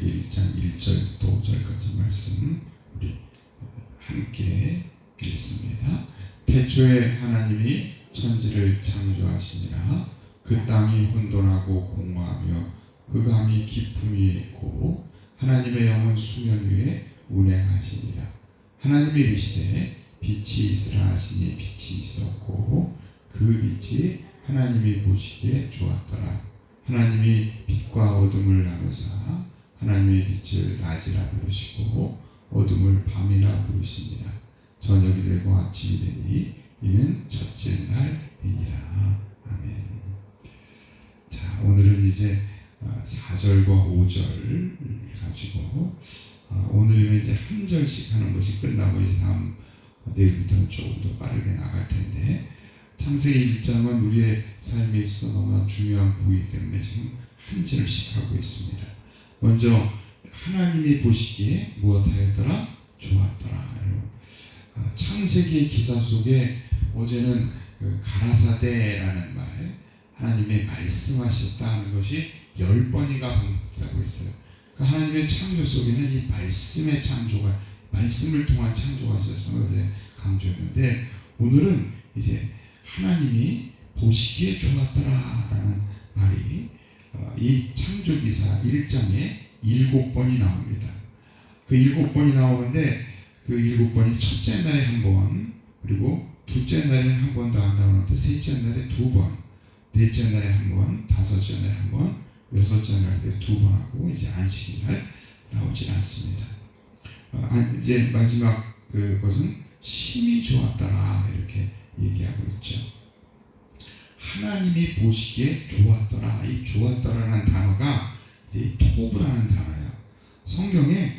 창세기 1장 1절부터 5절까지 말씀 우리 함께 읽습니다. 태초에 하나님이 천지를 창조하시니라. 그 땅이 혼돈하고 공허하며 흑암이 깊음 위에 있고 하나님의 영은 수면 위에 운행하시니라. 하나님이 이르시되 빛이 있으라 하시니 빛이 있었고 그 빛이 하나님이 보시기에 좋았더라. 하나님이 빛과 어둠을 나누사 하나님의 빛을 낮이라 부르시고 어둠을 밤이라 부르시니라 저녁이 되고 아침이 되니 이는 첫째 날이니라. 아멘. 자 오늘은 이제 4절과 5절 가지고 어, 오늘은 이제 한 절씩 하는 것이 끝나고 이제 다음 내일부터는 조금 더 빠르게 나갈 텐데 창세기 1장은 우리의 삶에 있어 너무나 중요한 부위이기 때문에 지금 한 절씩 하고 있습니다. 먼저 하나님이 보시기에 무엇하였더라? 좋았더라. 어, 창세기 기사 속에 어제는 그 가라사대라는 말 하나님의 말씀하셨다는 것이 열 번이가 반복되고 있어요. 그 하나님의 창조 속에는 이 말씀의 창조가 말씀을 통한 창조가 있었음을 강조했는데 오늘은 이제 하나님이 보시기에 좋았더라 라는 말이 어, 이 창조기사 1장에 일곱 번이 나옵니다. 그 일곱 번이 나오는데 그 일곱 번이 첫째 날에 한 번, 그리고 둘째 날에는 한 번 더 한다고 셋째 날에 두 번, 넷째 날에 한 번, 다섯째 날에 한 번, 여섯째 날에 두 번 하고 이제 안식일 날 나오질 않습니다. 어, 이제 마지막 그것은 심이 좋았더라 이렇게 얘기하고 있죠. 하나님이 보시기에 좋았더라. 이 좋았더라라는 단어가 이제 토브라는 단어예요. 성경에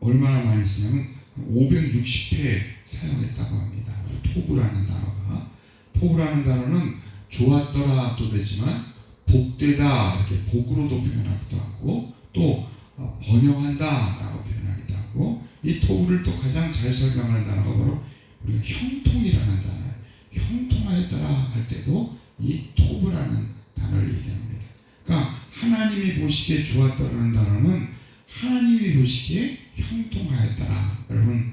얼마나 많이 쓰냐면 560회 사용했다고 합니다. 토브라는 단어가 토브라는 단어는 좋았더라도 되지만 복되다 이렇게 복으로도 표현하기도 하고 또 어, 번영한다라고 표현하기도 하고 이 토브를 또 가장 잘 설명하는 단어가 바로 우리가 형통이라는 단어 형통하였더라 할 때도 이 토브라는 단어를 얘기합니다. 그러니까 하나님이 보시기에 좋았다라는 단어는 하나님이 보시기에 형통하였더라. 여러분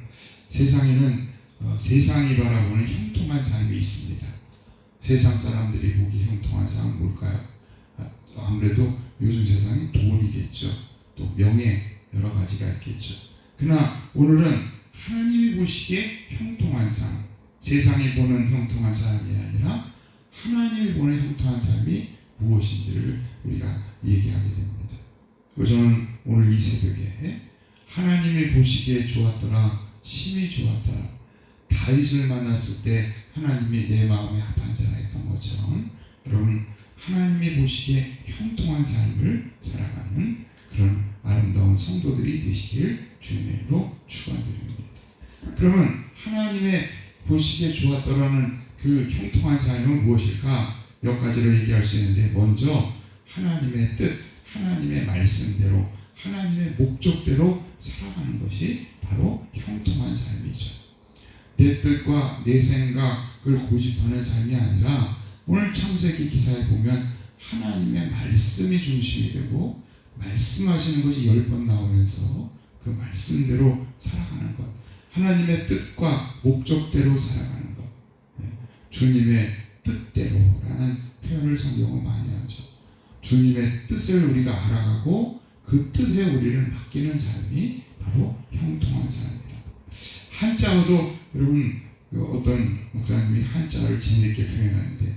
세상에는 어, 세상이 바라보는 형통한 삶이 있습니다. 세상 사람들이 보기 형통한 삶은 뭘까요? 아, 아무래도 요즘 세상이 돈이겠죠. 또 명예 여러 가지가 있겠죠. 그러나 오늘은 하나님이 보시기에 형통한 삶, 세상이 보는 형통한 삶이 아니라 하나님이 보는 형통한 삶이 무엇인지를 우리가 얘기하게 됩니다. 저는 오늘 이 새벽에 하나님이 보시기에 좋았더라, 심히 좋았더라. 다윗을 만났을 때 하나님이 내 마음에 합한 자라 했던 것처럼 여러분 하나님이 보시기에 형통한 삶을 살아가는 그런 아름다운 성도들이 되시길 주님으로 축원드립니다. 그러면 하나님의 보시기에 좋았더라는 그 형통한 삶은 무엇일까? 몇 가지를 얘기할 수 있는데 먼저 하나님의 뜻, 하나님의 말씀대로 하나님의 목적대로 살아가는 것이 바로 형통한 삶이죠. 내 뜻과 내 생각을 고집하는 삶이 아니라 오늘 창세기 기사에 보면 하나님의 말씀이 중심이 되고 말씀하시는 것이 열 번 나오면서 그 말씀대로 살아가는 것. 하나님의 뜻과 목적대로 살아가는 것. 네. 주님의 뜻대로라는 표현을 성경은 많이 하죠. 주님의 뜻을 우리가 알아가고 그 뜻에 우리를 맡기는 삶이 바로 형통한 삶입니다. 한자어도 여러분 그 어떤 목사님이 한자를 재미있게 표현하는데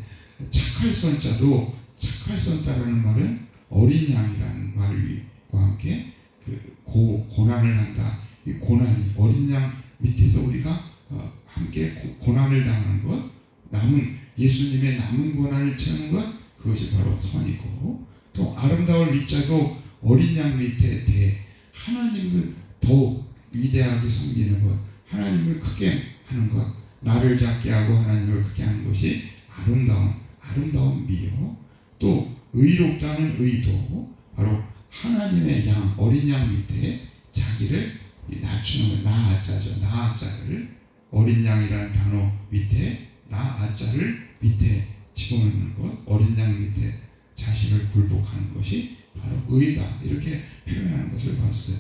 착할 선자도 착할 선자라는 말은 어린 양이라는 말과 함께 그 고, 고난을 한다. 이 고난이 어린 양 밑에서 우리가 어, 함께 고, 난을 당하는 것, 남은 예수님의 남은 고난을 채우는 것, 그것이 바로 선이고 또 아름다울 밑자도 어린 양 밑에 대 하나님을 더욱 위대하게 섬기는 것, 하나님을 크게 하는 것, 나를 작게 하고 하나님을 크게 하는 것이 아름다운 아름다운 미요. 또 의롭다는 의도 바로 하나님의 양 어린 양 밑에 자기를 낮추는 나 아자죠 나 아자를 어린 양이라는 단어 밑에 나 아자를 밑에 집어넣는 것 어린 양 밑에 자신을 굴복하는 것이 바로 의다 이렇게 표현하는 것을 봤어요.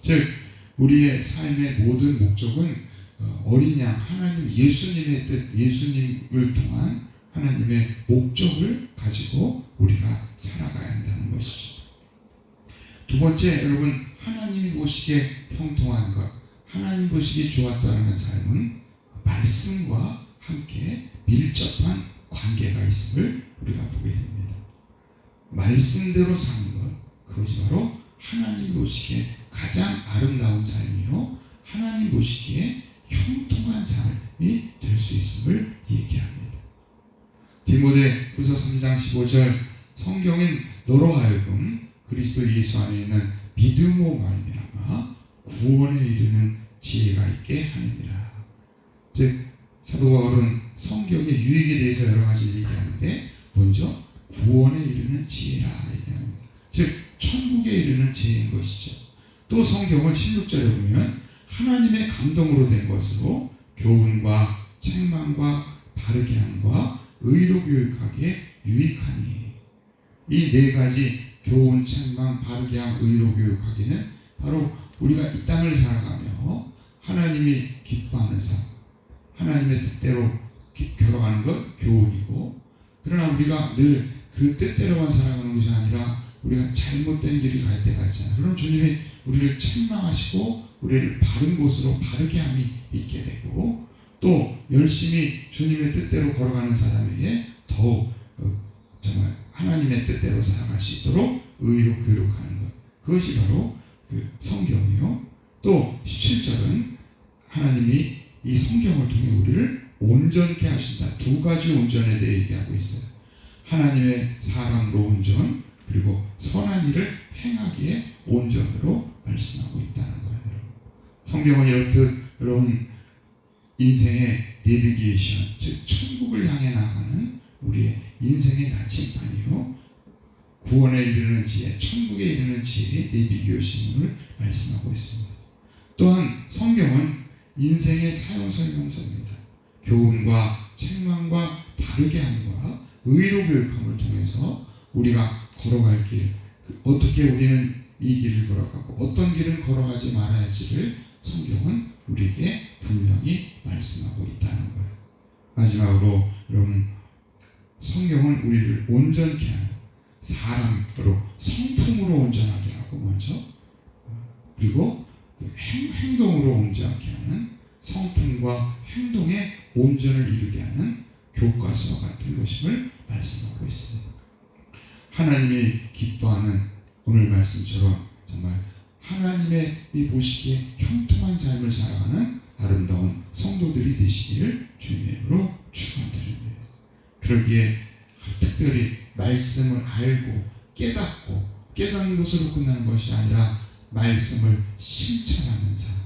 즉 우리의 삶의 모든 목적은 어, 어린 양 하나님 예수님의 뜻 예수님을 통한 하나님의 목적을 가지고 우리가 살아가야 한다는 것이죠. 두 번째 여러분 하나님이 보시기에 형통한 것 하나님 보시기에 좋았다는 삶은 말씀과 함께 밀접한 관계가 있음을 우리가 보게 됩니다. 말씀대로 사는 것 그것이 바로 하나님 보시기에 가장 아름다운 삶이요 하나님 보시기에 형통한 삶이 될 수 있음을 얘기합니다. 디모데 후서 3장 15절 성경은 너로 하여금 그리스도 예수 안에 있는 믿음으로 말미암아 구원에 이르는 지혜가 있게 하느니라. 즉 사도 바울은 성경의 유익에 대해서 여러 가지 얘기하는데 먼저 구원에 이르는 지혜라 얘기합니다. 즉 천국에 이르는 지혜인 것이죠. 또 성경을 16절에 보면 하나님의 감동으로 된 것으로 교훈과 책망과 바르게 함과 의로 교육하기에 유익하니 이 네 가지 교훈, 책망, 바르게 함, 의로 교육하기는 바로 우리가 이 땅을 살아가며 하나님이 기뻐하는 삶, 하나님의 뜻대로 기- 걸어가는 것 교훈이고 그러나 우리가 늘 그 뜻대로만 살아가는 것이 아니라 우리가 잘못된 길을 갈 때가 있잖아요. 그럼 주님이 우리를 책망하시고 우리를 바른 곳으로 바르게 함이 있게 되고 또 열심히 주님의 뜻대로 걸어가는 사람에게 더욱 어, 정말 하나님의 뜻대로 살아갈 수 있도록 의로 교육하는 것. 그것이 바로 그 성경이요. 또 17절은 하나님이 이 성경을 통해 우리를 온전케 하신다. 두 가지 온전에 대해 얘기하고 있어요. 하나님의 사람으로 온전 그리고 선한 일을 행하기에 온전으로 말씀하고 있다는 거예요. 성경은 이렇듯 여러분 인생의 내비게이션, 즉 천국을 향해 나가는 우리의 인생의 나침반이요 구원에 이르는 지혜, 천국에 이르는 지혜의 내비게이션을 말씀하고 있습니다. 또한 성경은 인생의 사용 설명서입니다. 교훈과 책망과 바르게 함과 의로 교육함을 통해서 우리가 걸어갈 길, 그 어떻게 우리는 이 길을 걸어가고 어떤 길을 걸어가지 말아야 할지를 성경은 우리에게 분명히 말씀하고 있다는 거예요. 마지막으로 여러분 성경은 우리를 온전케 하는 사람으로 성품으로 온전하게 하고 먼저 그리고 그 행, 행동으로 온전하게 하는 성품과 행동의 온전을 이루게 하는 교과서와 같은 것임을 말씀하고 있습니다. 하나님이 기뻐하는 오늘 말씀처럼 정말 하나님의 이 보시기에 형통한 삶을 살아가는 아름다운 성도들이 되시기를 주님으로 축원드립니다. 그러기에 특별히 말씀을 알고 깨닫고 깨닫는 것으로 끝나는 것이 아니라 말씀을 실천하는 삶.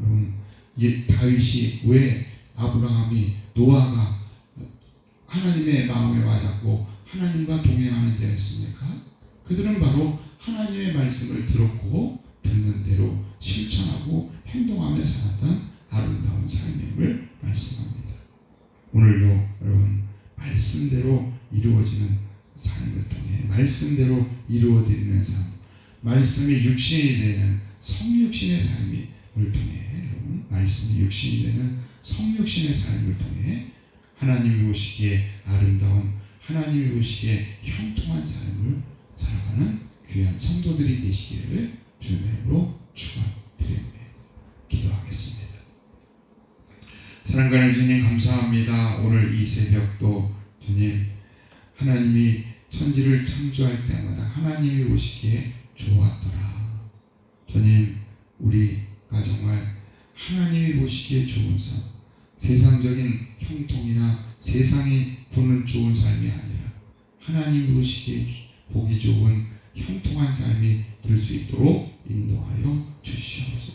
여러분, 예, 다윗이 왜 아브라함이 노아가 하나님의 마음에 와닿고 하나님과 동행하는 자였습니까? 그들은 바로 하나님의 말씀을 들었고 듣는 대로 실천하고 행동하며 살았던 아름다운 삶임을 말씀합니다. 오늘도 말씀대로 이루어지는 삶을 통해 말씀대로 이루어드리는 삶, 말씀이 육신이 되는 성육신의 삶을 통해 여러분 말씀이 육신이 되는 성육신의 삶을 통해 하나님이 보시기에 아름다운 하나님이 보시기에 형통한 삶을 살아가는 귀한 성도들이 되시기를 주님으로 축원드립니다. 기도하겠습니다. 사랑하는 주님 감사합니다. 오늘 이 새벽도 주님 하나님이 천지를 창조할 때마다 하나님이 보시기에 좋았더라. 주님 우리가 정말 하나님이 보시기에 좋은 삶, 세상적인 형통이나 세상이 보는 좋은 삶이 아니라 하나님 보시기에 보기 좋은 형통한 삶이 될 수 있도록 인도하여 주시옵소서.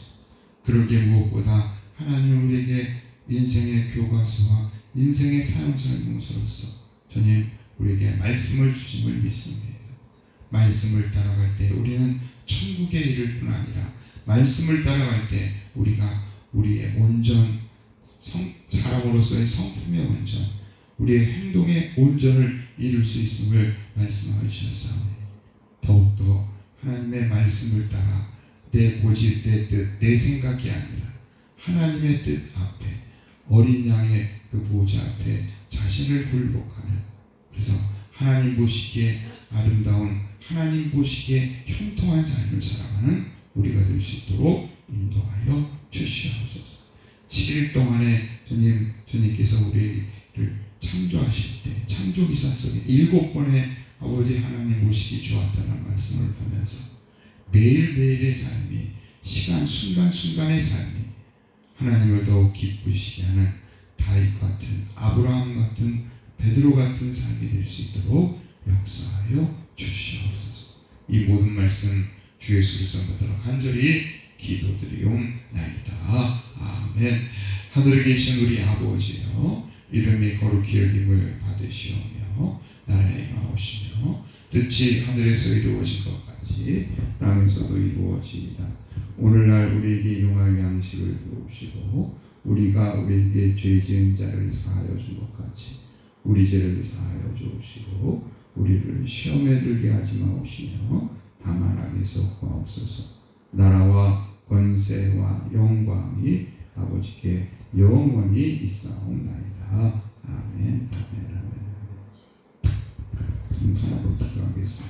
그러기에 무엇보다 하나님 우리에게 인생의 교과서와 인생의 사용 설명서로서 주님 우리에게 말씀을 주심을 믿습니다. 말씀을 따라갈 때 우리는 천국에 이를 뿐 아니라 말씀을 따라갈 때 우리가 우리의 온전 성, 사람으로서의 성품의 온전, 우리의 행동의 온전을 이룰 수 있음을 말씀하여 주셨사오니 더욱더 하나님의 말씀을 따라 내 고집, 내 뜻, 내 생각이 아니라 하나님의 뜻 앞에 어린 양의 그 보좌 앞에 자신을 굴복하는 그래서 하나님 보시기에 아름다운 하나님 보시기에 형통한 삶을 살아가는 우리가 될 수 있도록 인도하여 주시옵소서. 7일 동안에 주님 주님께서 우리를 창조하실 때 창조기사 속에 일곱 번의 아버지 하나님 모시기 좋았다는 말씀을 보면서 매일매일의 삶이 시간 순간순간의 삶이 하나님을 더욱 기쁘시게 하는 다윗 같은 아브라함 같은 베드로 같은 삶이 될 수 있도록 역사하여 주시옵소서. 이 모든 말씀 주 예수 그리스도 받도록 간절히 기도드리옵나이다. 아멘. 하늘에 계신 우리 아버지여 이름이 거룩히 여김을 받으시오며 나라에 마오시며 뜻이 하늘에서 이루어진 것 같이 땅에서도 이루어지이다. 오늘날 우리에게 일용할 양식을 주옵시고 우리가 우리에게 죄 지은 자를 사하여 준 것 같이 우리 죄를 사하여 주옵시고 우리를 시험에 들게 하지 마옵시며 다만 악에서 구하옵소서. 나라와 권세와 영광이 아버지께 영원히 있사옵나이다. 아멘. 아멘. 아멘. 감사하고 기도하겠습니다